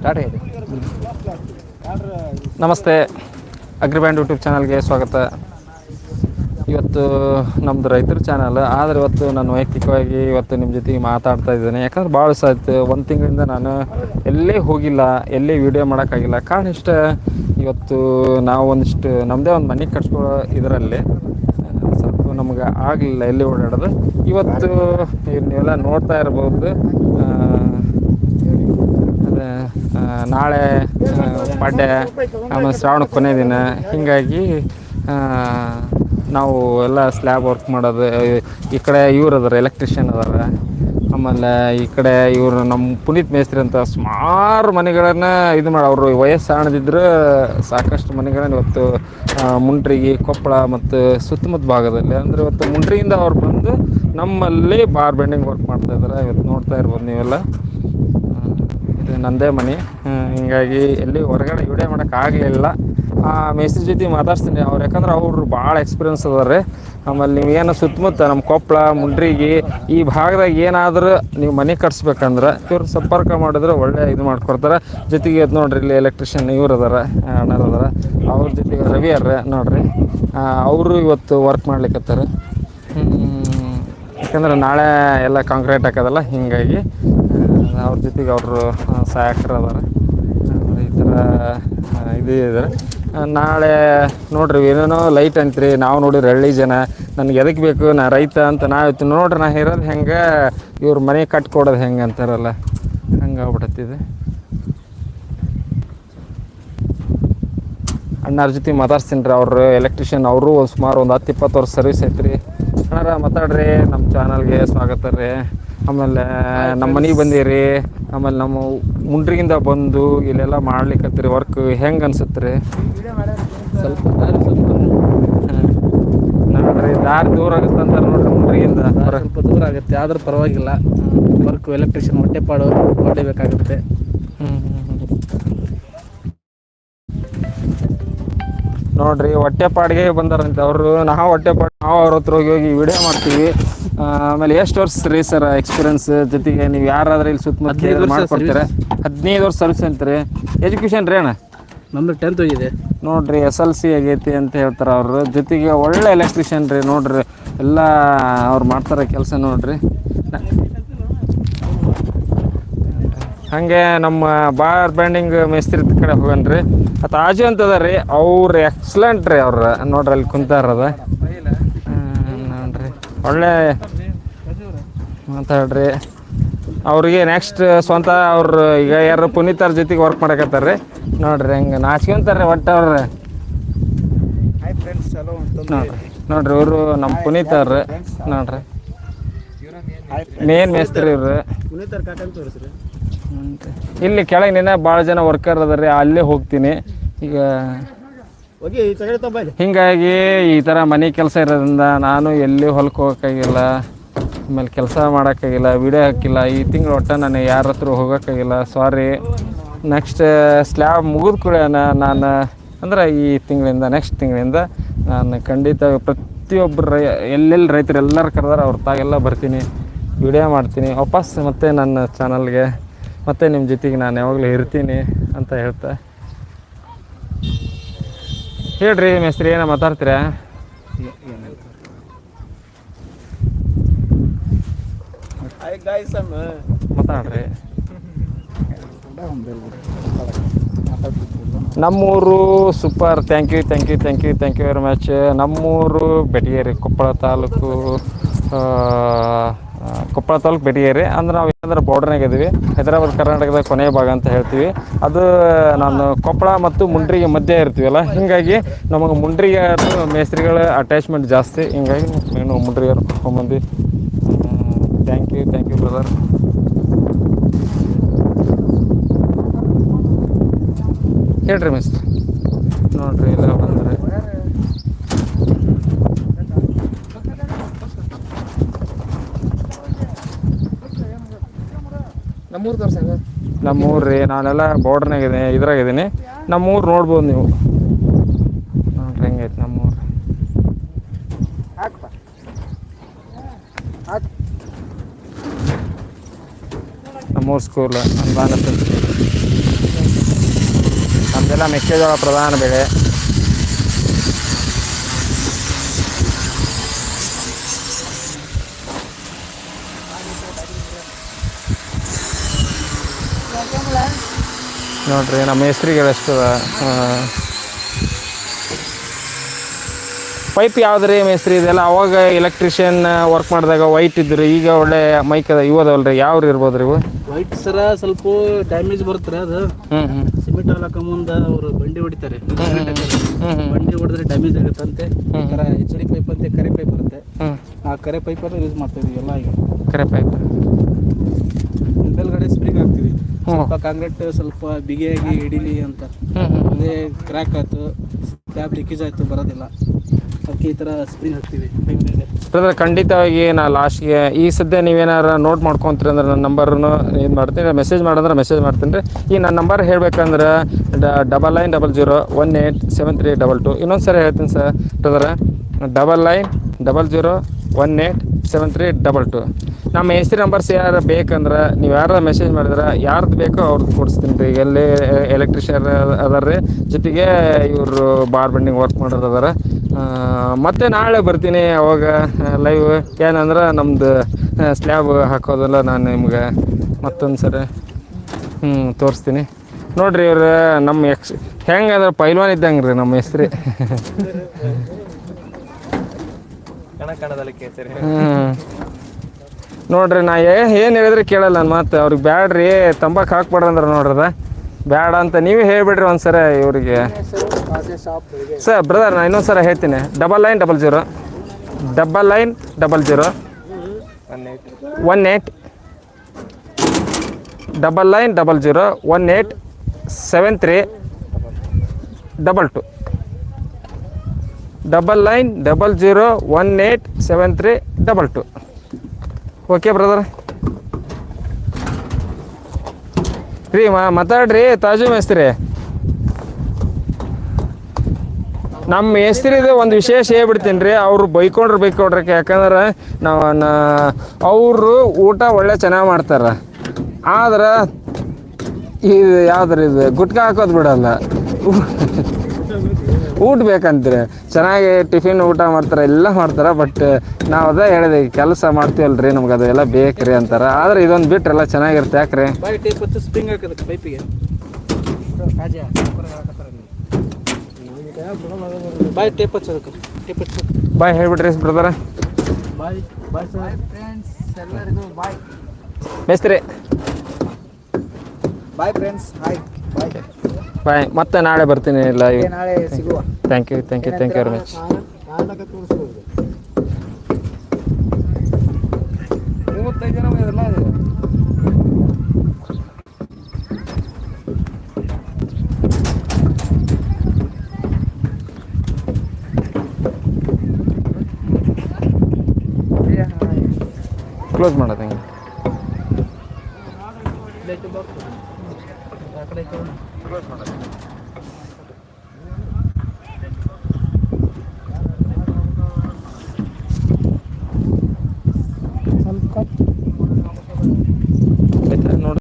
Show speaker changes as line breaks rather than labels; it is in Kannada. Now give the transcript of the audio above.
ಸ್ಟಾರ್ಟ್ ಆಗಿದೆ.
ನಮಸ್ತೆ. ಅಗ್ರಿಬ್ಯಾಂಡ್ ಯೂಟ್ಯೂಬ್ ಚಾನಲ್ಗೆ ಸ್ವಾಗತ. ಇವತ್ತು ನಮ್ಮದು ರೈತರ ಚಾನಲ್, ಆದರೆ ಇವತ್ತು ನಾನು ವೈಯಕ್ತಿಕವಾಗಿ ಇವತ್ತು ನಿಮ್ಮ ಜೊತೆಗೆ ಮಾತಾಡ್ತಾ ಇದ್ದೇನೆ. ಯಾಕಂದ್ರೆ ಭಾಳ ಸಾಯ್ತು ಒಂದು ತಿಂಗಳಿಂದ ನಾನು ಎಲ್ಲೇ ಹೋಗಿಲ್ಲ, ಎಲ್ಲೇ ವೀಡಿಯೋ ಮಾಡೋಕ್ಕಾಗಿಲ್ಲ. ಕಾರಣ ಇಷ್ಟ, ಇವತ್ತು ನಾವು ಒಂದಿಷ್ಟು ನಮ್ಮದೇ ಒಂದು ಮನೆ ಕಟ್ಸ್ಕೊಳ್ಳೋ ಇದರಲ್ಲಿ, ಸ್ವಲ್ಪ ನಮ್ಗೆ ಆಗಲಿಲ್ಲ, ಎಲ್ಲಿ ಓಡಾಡೋದು. ಇವತ್ತು ನೀವೆಲ್ಲ ನೋಡ್ತಾ ಇರ್ಬೋದು. ನಾಳೆ ಪಾಡ್ಯ, ಆಮೇಲೆ ಶ್ರಾವಣ ಕೊನೆ ದಿನ. ಹೀಗಾಗಿ ನಾವು ಎಲ್ಲ ಸ್ಲ್ಯಾಬ್ ವರ್ಕ್ ಮಾಡೋದು, ಈ ಕಡೆ ಇವ್ರು ಅದಾರ ಎಲೆಕ್ಟ್ರಿಷಿಯನ್ ಅದಾರ. ಆಮೇಲೆ ಈ ಕಡೆ ಇವರು ನಮ್ಮ ಪುನೀತ್ ಮೇಸ್ತ್ರಿ ಅಂತ ಸುಮಾರು ಮನೆಗಳನ್ನ ಇದು ಮಾಡಿ, ಅವರು ವಯಸ್ಸು ಹಣದಿದ್ರು ಸಾಕಷ್ಟು ಮನೆಗಳನ್ನು ಇವತ್ತು ಮುಂಡ್ರಿಗಿ, ಕೊಪ್ಪಳ ಮತ್ತು ಸುತ್ತಮುತ್ತ ಭಾಗದಲ್ಲಿ. ಅಂದರೆ ಇವತ್ತು ಮುಂಡ್ರಿಯಿಂದ ಅವ್ರು ಬಂದು ನಮ್ಮಲ್ಲಿ ಬಾರ್ ಬೆಂಡಿಂಗ್ ವರ್ಕ್ ಮಾಡ್ತಾ ಇದ್ದಾರೆ ಇವತ್ತು ನೋಡ್ತಾ ಇರ್ಬೋದು ನೀವೆಲ್ಲ. ಇದು ನಂದೇ ಮನೆ. ಹಿಂಗಾಗಿ ಎಲ್ಲಿ ಹೊರಗಡೆ ವಿಡಿಯೋ ಮಾಡೋಕ್ಕಾಗಲಿಲ್ಲ ಮೇಸ್ತ್ರಿ ಜೊತೆ ಮಾತಾಡ್ತೀನಿ ಅವ್ರು ಯಾಕಂದ್ರೆ ಅವರು ಭಾಳ ಎಕ್ಸ್ಪೀರಿಯನ್ಸ್ ಅದಾರೆ ಆಮೇಲೆ ನೀವು ಏನು ಸುತ್ತಮುತ್ತ ನಮ್ಮ ಕೊಪ್ಪಳ ಮುಂಡ್ರಿಗಿ, ಈ ಭಾಗದಾಗ ಏನಾದರೂ ನೀವು ಮನೆ ಕಟ್ಸ್ಬೇಕಂದ್ರೆ ಇವ್ರು ಸಂಪರ್ಕ ಮಾಡಿದ್ರೆ ಒಳ್ಳೆ ಇದು ಮಾಡ್ಕೊಡ್ತಾರೆ. ಜೊತೆಗೆ ಅದು ನೋಡ್ರಿ, ಇಲ್ಲಿ ಎಲೆಕ್ಟ್ರಿಷಿಯನ್ ಇವ್ರು ಅದಾರ, ಅಣ್ಣರು ಅದಾರ. ಅವ್ರ ಜೊತೆಗೆ ರವಿ ಅರ ನೋಡ್ರಿ. ಅವರು ಇವತ್ತು ವರ್ಕ್ ಮಾಡ್ಲಿಕ್ಕತ್ತಾರ. ಯಾಕಂದ್ರೆ ನಾಳೆ ಎಲ್ಲ ಕಾಂಕ್ರೀಟ್ ಹಾಕೋದಲ್ಲ, ಹೀಗಾಗಿ ಅವ್ರ ಜೊತೆಗೆ ಅವರು ಸಹಾಯಕರು ಅದಾರ. ಈ ಥರ ಇದು ಇದ್ದಾರೆ ನಾಳೆ ನೋಡ್ರಿ, ಏನೇನೋ ಲೈಟ್ ಅಂತ್ರಿ. ನಾವು ನೋಡಿರಿ ಹಳ್ಳಿ ಜನ, ನನಗೆ ಎದಕ್ಕೆ ಬೇಕು? ನಾ ರೈತ ಅಂತ ನಾವು ನೋಡ್ರಿ, ನಾ ಇರೋದು ಹೆಂಗೆ, ಇವ್ರ ಮನೆ ಕಟ್ಕೊಡೋದು ಹೆಂಗೆ ಅಂತಾರಲ್ಲ, ಹಂಗೆ ಆಗ್ಬಿಡತ್ತಿದೆ. ಅಣ್ಣಾರ ಜೊತೆ ಮಾತಾಡ್ಸ್ತೀನಿ ರೀ ಅವರು ಎಲೆಕ್ಟ್ರಿಷಿಯನ್ ಅವರು ಸುಮಾರು ಒಂದು ಹತ್ತು ಇಪ್ಪತ್ತು ವರ್ಷ ಸರ್ವಿಸ್ ಐತ್ರಿ. ಅಣ್ಣಾರ ಮಾತಾಡ್ರಿ ನಮ್ಮ ಚಾನಲ್ಗೆ ಸ್ವಾಗತ ರೀ. ಆಮೇಲೆ ನಮ್ಮ ಮನೆಗೆ ಬಂದೀರಿ. ಆಮೇಲೆ ನಮ್ಮ ಮುಂಡ್ರಿಗಿಂದ ಬಂದು ಇಲ್ಲೆಲ್ಲ ಮಾಡ್ಲಿಕ್ಕತ್ತೀರಿ ವರ್ಕ್ ಹೆಂಗೆ ಅನ್ಸುತ್ತೆ ರೀ
ಸ್ವಲ್ಪ ದಾರಿ ಸ್ವಲ್ಪ
ನೋಡ್ರಿ ದಾರಿ ದೂರ ಆಗುತ್ತೆ ಅಂತಾರೆ ನೋಡ್ರಿ ಮುಂಡ್ರಿಗಿಂದ.
ಸ್ವಲ್ಪ ದೂರ ಆಗುತ್ತೆ ಆದರೂ ಪರವಾಗಿಲ್ಲ. ವರ್ಕ್ ಎಲೆಕ್ಟ್ರಿಷಿಯನ್ ಹೊಟ್ಟೆಪಾಡು ಹೊಡಿಬೇಕಾಗುತ್ತೆ
ನೋಡ್ರಿ ಹೊಟ್ಟೆಪಾಡಿಗೆ ಬಂದಾರಂತೆ ಅವರು. ನಾವು ಹೊಟ್ಟೆಪಾಡು ನಾವು ಅವ್ರ ಹತ್ರ ಹೋಗಿ ಹೋಗಿ ವಿಡಿಯೋ ಮಾಡ್ತೀವಿ. ಆಮೇಲೆ ಎಷ್ಟು ವರ್ಷ ರೀ ಸರ್ ಎಕ್ಸ್ಪೀರಿಯನ್ಸ್ ಜೊತೆಗೆ ನೀವು ಯಾರಾದ್ರೂ ಇಲ್ಲಿ ಸುತ್ತಮುತ್ತ ಮಾಡ್ಕೊಡ್ತೀರಾ? ಹದಿನೈದು ವರ್ಷ ಸರ್ವಿಸ್ ಅಂತೀರಿ. ಎಜುಕೇಷನ್ ರೀ ಅಣ್ಣ?
ನಮ್ದು ಟೆಂತ್ ಹೋಗಿದೆ.
ನೋಡ್ರಿ ಎಸ್ ಎಲ್ ಸಿ ಆಗೈತಿ ಅಂತ ಹೇಳ್ತಾರೆ ಅವರು. ಜೊತೆಗೆ ಒಳ್ಳೆ ಎಲೆಕ್ಟ್ರಿಷಿಯನ್ ರೀ ನೋಡ್ರಿ. ಎಲ್ಲ ಅವ್ರು ಮಾಡ್ತಾರೆ ಕೆಲಸ ನೋಡ್ರಿ. ಹಾಗೆ ನಮ್ಮ ಬಾರ್ ಬ್ಯಾಂಡಿಂಗ್ ಮೇಸ್ತ್ರಿ ಕಡೆ ಹೋಗನ್ರಿ ಮತ್ತು ಆಜು ಅಂತ ಅದ ರೀ. ಅವ್ರು ಎಕ್ಸಲೆಂಟ್ ರೀ ಅವ್ರು. ನೋಡ್ರಿ ಅಲ್ಲಿ ಕುಂತಾರದ ನೋಡ್ರಿ. ಒಳ್ಳೆ ಮಾತಾಡ್ರಿ ಅವ್ರಿಗೆ ನೆಕ್ಸ್ಟ್ ಸ್ವಂತ ಅವ್ರು ಈಗ ಯಾರು ಪುನೀತ್ ಅವ್ರ ಜೊತೆಗೆ ವರ್ಕ್ ಮಾಡಕತ್ತಾರ ರೀ ನೋಡ್ರಿ ಹೆಂಗೆ ನಾಚ್ಕೊಂತಾರೆ ಒಟ್ಟು ಅವ್ರು ನೋಡ್ರಿ ನೋಡ್ರಿ ಇವರು ನಮ್ಮ ಪುನೀತ್ ಅವ್ರು ನೋಡ್ರಿ. ಮೇನ್ ಮೇಸ್ತ್ರಿ ಇವ್ರು.
ಅಂತ
ಇಲ್ಲಿ ಕೆಳಗೆ ನಿನ್ನ ಭಾಳ ಜನ ವರ್ಕರ್ ಅದಾರೆ ಅಲ್ಲೇ ಹೋಗ್ತೀನಿ. ಈಗ ಹಿಂಗಾಗಿ ಈ ಥರ ಮನೆ ಕೆಲಸ ಇರೋದ್ರಿಂದ ನಾನು ಎಲ್ಲಿ ಹೊಲಕ್ಕೆ ಹೋಗೋಕ್ಕಾಗಿಲ್ಲ. ಆಮೇಲೆ ಕೆಲಸ ಮಾಡೋಕ್ಕಾಗಿಲ್ಲ ವಿಡಿಯೋ ಹಾಕಿಲ್ಲ, ಈ ತಿಂಗಳು ಒಟ್ಟು ನಾನು ಯಾರ ಹತ್ರ ಹೋಗೋಕ್ಕಾಗಿಲ್ಲ ಸಾರಿ ನೆಕ್ಸ್ಟ್ ಸ್ಲ್ಯಾಬ್ ಮುಗಿದ ಕೂಡ ನಾನು, ಅಂದ್ರೆ ಈ ತಿಂಗಳಿಂದ ನೆಕ್ಸ್ಟ್ ತಿಂಗಳಿಂದ ನಾನು ಖಂಡಿತ ಪ್ರತಿಯೊಬ್ಬರು ರೈ ಎಲ್ಲೆಲ್ಲಿ ರೈತರು ಎಲ್ಲರೂ ಕರೆದಾರ ಅವ್ರ ತಾಗೆಲ್ಲ ಬರ್ತೀನಿ ವಿಡಿಯೋ ಮಾಡ್ತೀನಿ, ವಾಪಸ್ ಮತ್ತೆ ನನ್ನ ಚಾನಲ್ಗೆ ಮತ್ತೆ ನಿಮ್ಮ ಜೊತೆಗೆ ನಾನು ಯಾವಾಗಲೂ ಇರ್ತೀನಿ ಅಂತ ಹೇಳ್ತಾ. ಹೇಳ್ರಿ ಮೇಸ್ತ್ರಿ, ಏನೋ ಮಾತಾಡ್ತೀರಾ? ಮಾತಾಡ್ರಿ. ನಮ್ಮೂರು super thank you thank you thank you thank you very much ನಮ್ಮೂರು ಬೆಟಿಗೇರಿ ಕೊಪ್ಪಳ ತಾಲೂಕು ಕೊಪ್ಪಳ ತಾಲೂಕು ಬೆಟಿಗೇರಿ ಅಂದ್ರೆ ನಾವು ಏನಂದ್ರೆ ಬಾರ್ಡರ್ನಾಗ ಇದೀವಿ. ಹೈದರಾಬಾದ್ ಕರ್ನಾಟಕದ ಕೊನೆಯ ಭಾಗ ಅಂತ ಹೇಳ್ತೀವಿ. ಅದು ನಾನು ಕೊಪ್ಪಳ ಮತ್ತು ಮುಂಡ್ರಿಗೆ ಮಧ್ಯೆ ಇರ್ತೀವಲ್ಲ ಹೀಗಾಗಿ ನಮಗೆ ಮುಂಡ್ರಿಗೆ ಮೇಸ್ತ್ರಿಗಳ ಅಟ್ಯಾಚ್ಮೆಂಟ್ ಜಾಸ್ತಿ. ಹಿಂಗಾಗಿ ಮುಂಡ್ರಿಗಾರು ಕರ್ಕೊಂಬಂದು thank you thank you brother ಹೇಳ್ರಿ ಮಿಸ್ ನೋಡ್ರಿ ಇಲ್ಲ ಬಂದ್ರೆ.
ನಮ್ಮೂರು ತೋರ್ಸಂಗ
ನಮ್ಮೂರು ರೀ ನಾನೆಲ್ಲ ಬಾರ್ಡ್ರ್ನಾಗ ಇದ್ರಾಗಿದ್ದೀನಿ ಇದ್ರಾಗ ಇದೀನಿ. ನಮ್ಮೂರು ನೋಡ್ಬೋದು ನೀವು. ನೋಡ್ರಿ ಹೆಂಗೈತೆ ನಮ್ಮೂರು
ಹಾಕಪ್ಪ ಹಾಕ್
ನಮ್ಮೂರು ಸ್ಕೂಲ್ ಬಾನಸ ನಮ್ಮದೆಲ್ಲ ಮೆಕ್ಕೆಜೋಳ ಪ್ರಧಾನ ಬೆಳೆ. ನೋಡ್ರಿ ನಮ್ಮ ಹೆಸ್ರಿಗೆ ಎಷ್ಟು ಪೈಪ್ ಯಾವ್ದ್ರಿ ಮೇಸ್ತ್ರಿ ಇದೆಲ್ಲ ಅವಾಗ ಎಲೆಕ್ಟ್ರಿಷಿಯನ್ ವರ್ಕ್ ಮಾಡಿದಾಗ ವೈಟ್ ಇದ್ರಿ ಈಗ ಒಳ್ಳೆ ಮೈಕ್ ಅದ ಇವು ಅದಾವಲ್ರಿ ಇರ್ಬೋದು ರೀ ಇವು?
ವೈಟ್ ಸರ ಸ್ವಲ್ಪ ಡ್ಯಾಮೇಜ್ ಬರುತ್ತೆ ಅದು.
ಹ್ಞೂ ಹ್ಞೂ
ಸಿಮೆಂಟ್ ಹಾಕ ಮುಂದೆ ಅವರು ಬಂಡಿ ಹೊಡಿತಾರೆ. ಬಂಡಿ ಹೊಡೆದ್ರೆ ಡ್ಯಾಮೇಜ್ ಆಗುತ್ತಂತೆ ಒಂಥರ ಎಚ್ ಡಿ ಪೈಪ್ ಅಂತೆ ಕರೆ ಪೈಪ್ ಬರುತ್ತೆ. ಆ ಕರೆ ಪೈಪನ್ನು ಯೂಸ್ ಮಾಡ್ತೀವಿ ಎಲ್ಲ ಈಗ.
ಕರೆ ಪೈಪ್
ಮೇಲ್ಗಡೆ ಸ್ಪ್ರಿಂಗ್ ಹಾಕ್ತೀವಿ. ಸ್ವಲ್ಪ ಕಾಂಕ್ರೀಟ್ ಸ್ವಲ್ಪ ಬಿಗಿಯಾಗಿ ಹಿಡೀಲಿ ಅಂತ. ಅದೇ ಕ್ರ್ಯಾಕ್ ಆಯ್ತು ಸ್ಲ್ಯಾಬ್ ಲೀಕೇಜ್ ಆಯ್ತು ಬರೋದಿಲ್ಲ. ಅದಕ್ಕೆ ಈ ಸ್ಪ್ರಿಂಗ್ ಹಾಕ್ತೀವಿ
ಬ್ರದರ್, ಖಂಡಿತವಾಗಿ ನಾ ಲಾಸ್ಟ್ಗೆ ಈ ಸದ್ಯ ನೀವೇನಾರ ನೋಟ್ ಮಾಡ್ಕೊಂತೀರಿ ಅಂದ್ರೆ ನನ್ನ ನಂಬರ್ನು ಇದು ಮಾಡ್ತೀನಿ ಮೆಸೇಜ್ ಮಾಡಂದ್ರೆ ಮೆಸೇಜ್ ಮಾಡ್ತೀನಿ ರೀ. ಈ ನನ್ನ ನಂಬರ್ ಹೇಳ್ಬೇಕಂದ್ರೆ double nine double zero one eight seven three double two ಇನ್ನೊಂದು ಸರಿ ಹೇಳ್ತೀನಿ sir brother. Double nine double zero one eight seven three double two ನಮ್ಮ ಹೆಸ್ರು ನಂಬರ್ಸ್ ಯಾರು ಬೇಕಂದ್ರೆ ನೀವು ಯಾರು ಮೆಸೇಜ್ ಮಾಡಿದ್ರೆ ಯಾರ್ದು ಬೇಕೋ ಅವ್ರದ್ದು ಕೊಡಿಸ್ತೀನಿ ರೀ. ಎಲ್ಲಿ ಎಲೆಕ್ಟ್ರಿಷಿಯನ್ ಅದಾರ ರೀ ಜೊತೆಗೆ ಇವರು ಬಾರ್ ಬೆಂಡಿಂಗ್ ವರ್ಕ್ ಮಾಡೋರು ಅದಾರ. ಮತ್ತೆ ನಾಳೆ ಬರ್ತೀನಿ ಅವಾಗ ಲೈವ್ ಏನಂದ್ರೆ ನಮ್ದು ಸ್ಲ್ಯಾಬ್ ಹಾಕೋದಲ್ಲ ನಾನು ನಿಮ್ಗೆ ಮತ್ತೊಂದು ಸರಿ ಹ್ಞೂ ತೋರಿಸ್ತೀನಿ. ನೋಡ್ರಿ ಇವ್ರು ನಮ್ಮ ಎಕ್ಸ್ ಹೆಂಗೆ ಅಂದ್ರೆ ಪೈಲ್ವಾನ್ ಇದ್ದಂಗೆ ರೀ ನಮ್ಮ ಹೆಸ್ರಿ. ಹ್ಞೂ ನೋಡ್ರಿ, ನಾ ಏನು ಹೇಳಿದ್ರೆ ಕೇಳಲ್ಲ ನಾನು ಮತ್ತೆ ಅವ್ರಿಗೆ ಬ್ಯಾಡ್ರಿ, ತಂಬಾಕು ಹಾಕ್ಬಾರ್ದಂದ್ರೆ ನೋಡ್ರದ. ಬ್ಯಾಡ ಅಂತ ನೀವೇ ಹೇಳ್ಬಿಡ್ರಿ ಒಂದ್ಸರ ಇವ್ರಿಗೆ. ಸರ್ ಬ್ರದರ್ ನಾ ಇನ್ನೊಂದು ಸಲ ಹೇಳ್ತೀನಿ. Double nine double zero double nine double zero one eight double nine double zero one eight seven three double two double nine double zero one eight seven three double two okay brother ರೀ ಮಾತಾಡ್ರಿ, ತಾಜು ಮೇಸ್ತ್ರಿ. ನಮ್ಮ ಮೇಸ್ತ್ರಿದು ಒಂದು ವಿಶೇಷ ಹೇಳ್ಬಿಡ್ತೀನಿ ರೀ, ಅವ್ರು ಬೈಕೊಂಡ್ರು ಬೈಕೊಡ್ರಿ ಯಾಕಂದ್ರೆ ನಾವು ಅವರು ಊಟ ಒಳ್ಳೆ ಚೆನ್ನಾಗಿ ಮಾಡ್ತಾರೆ. ಆದ್ರೆ ಇದು ಯಾವ್ದ್ರ ಇದು, ಗುಟ್ಕಾ ಹಾಕೋದು ಬಿಡಲ್ಲ. ಊಟ ಬೇಕಂತೀರಿ ಚೆನ್ನಾಗಿ ಟಿಫಿನ್ ಊಟ ಮಾಡ್ತಾರೆ ಎಲ್ಲ ಮಾಡ್ತಾರೆ ಬಟ್ ನಾವು ಅದೇ ಹೇಳಿದೆ ಕೆಲಸ ಮಾಡ್ತೀವಲ್ರಿ ನಮ್ಗೆ ಅದೆಲ್ಲ ಬೇಕ್ರಿ ಅಂತಾರೆ. ಆದ್ರೆ ಇದೊಂದು ಬಿಟ್ರೆ ಎಲ್ಲ ಚೆನ್ನಾಗಿರುತ್ತೆ ಯಾಕ್ರಿ?
ಬಾಯ್ ಟೇಪ್ ಹಚ್ಚಿ ಸ್ಪ್ರಿಂಗ್ ಹಾಕೋದಕ್ಕೆ ಪೈಪಿಗೆ. ಬಾಯ್ ಟೇಪ್ ಹಚ್ಚೋದಕ್ಕೆ ಟೇಪ್ ಹಚ್ಚ.
ಬಾಯ್ ಹೇಳ್ಬಿಡ್ರಿ ಬ್ರದರ
ಬಾಯ್ ಬಾಯ್ ಸರ್. ಫ್ರೆಂಡ್ಸ್ ಎಲ್ಲರಿಗೂ ಬಾಯ್.
ಮೇಸ್ತ್ರಿ.
ಬಾಯ್ ಫ್ರೆಂಡ್ಸ್ ಹಾಯ್ ಬಾಯ್
ಬಾಯ್ ಮತ್ತೆ ನಾಳೆ ಬರ್ತೀನಿ ಇಲ್ಲ
ನಾಳೆ ಸಿಗುವ.
Thank you thank you thank you very much close ಮಾಡೋದು ಹೆಂಗೆ?
ಆ ಕಡೆ